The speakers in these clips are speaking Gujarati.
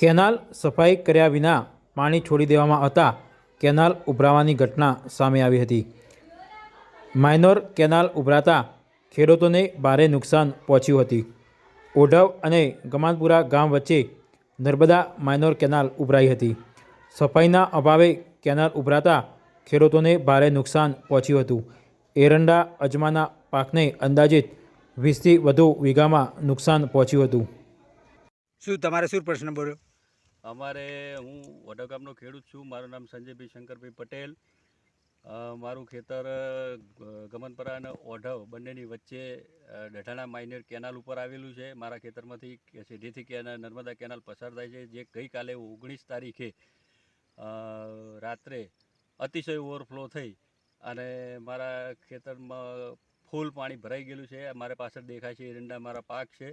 કેનાલ સફાઈ કર્યા વિના પાણી છોડી દેવામાં હતા કેનાલ ઉભરાવાની ઘટના સામે આવી હતી. માઇનોર કેનાલ ઉભરાતા ખેડૂતોને ભારે નુકસાન પહોંચ્યું હતી. ઓઢવ અને ગમાનપુરા ગામ વચ્ચે નર્મદા માઇનોર કેનાલ ઉભરાઈ હતી. સફાઈના અભાવે કેનાલ ઉભરાતા ખેડૂતોને ભારે નુકસાન પહોંચ્યું હતું. એરંડા અજમાના પાકને અંદાજિત વીસથી વધુ વીઘામાં નુકસાન પહોંચ્યું હતું. શું તમારે શું પ્રશ્ન બોલ્યો? અમારે હું વડગામનો ખેડૂત છું. મારું નામ સંજયભાઈ શંકરભાઈ પટેલ. મારું ખેતર ગમનપરા અને ઓઢવ બંનેની વચ્ચે ડઢાણા માઇનર કેનાલ ઉપર આવેલું છે. મારા ખેતરમાંથી સીધીથી કેનાલ નર્મદા કેનાલ પસાર થાય છે, જે ગઈકાલે ઓગણીસ તારીખે રાત્રે અતિશય ઓવરફ્લો થઈ અને મારા ખેતરમાં ફૂલ પાણી ભરાઈ ગયેલું છે. મારે પાછળ દેખાય છે એરંડા મારા પાક છે,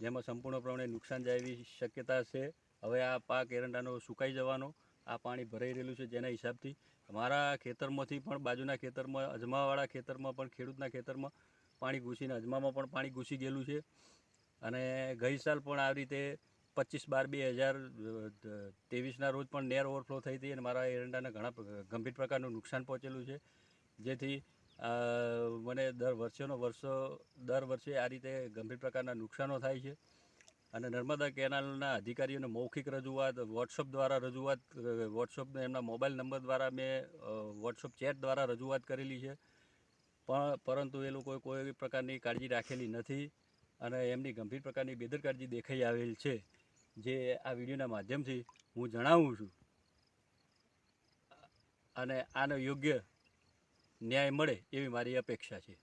જેમાં સંપૂર્ણપણે નુકસાન જાય એવી શક્યતા છે. હવે આ પાક એરંડાનો સુકાઈ જવાનો, આ પાણી ભરાઈ રહેલું છે જેના હિસાબથી મારા ખેતરમાંથી પણ, બાજુના ખેતરમાં, અજમાવાળા ખેતરમાં પણ, ખેડૂતના ખેતરમાં પાણી ઘૂસીને અજમામાં પણ પાણી ઘૂસી ગયેલું છે. અને ગઈ સાલ પણ આવી રીતે પચીસ બાર બે હજાર ત્રેવીસના રોજ પણ નેર ઓવરફ્લો થઈ હતી અને મારા એરંડાને ઘણા ગંભીર પ્રકારનું નુકસાન પહોંચેલું છે. જેથી મને દર વર્ષેનો વર્ષો, દર વર્ષે આ રીતે ગંભીર પ્રકારના નુકસાનો થાય છે. અને નર્મદા કેનાલના અધિકારીઓને મૌખિક રજૂઆત વોટ્સઅપ દ્વારા રજૂઆત વોટ્સઅપને એમના મોબાઈલ નંબર દ્વારા મેં વોટ્સઅપ ચેટ દ્વારા રજૂઆત કરેલી છે. પણ, પરંતુ એ લોકોએ કોઈ પ્રકારની કાળજી રાખેલી નથી અને એમની ગંભીર પ્રકારની બેદરકારી દેખાઈ આવેલ છે, જે આ વિડીયોના માધ્યમથી હું જણાવું છું. અને આનો યોગ્ય ન્યાય મળે એવી મારી અપેક્ષા છે.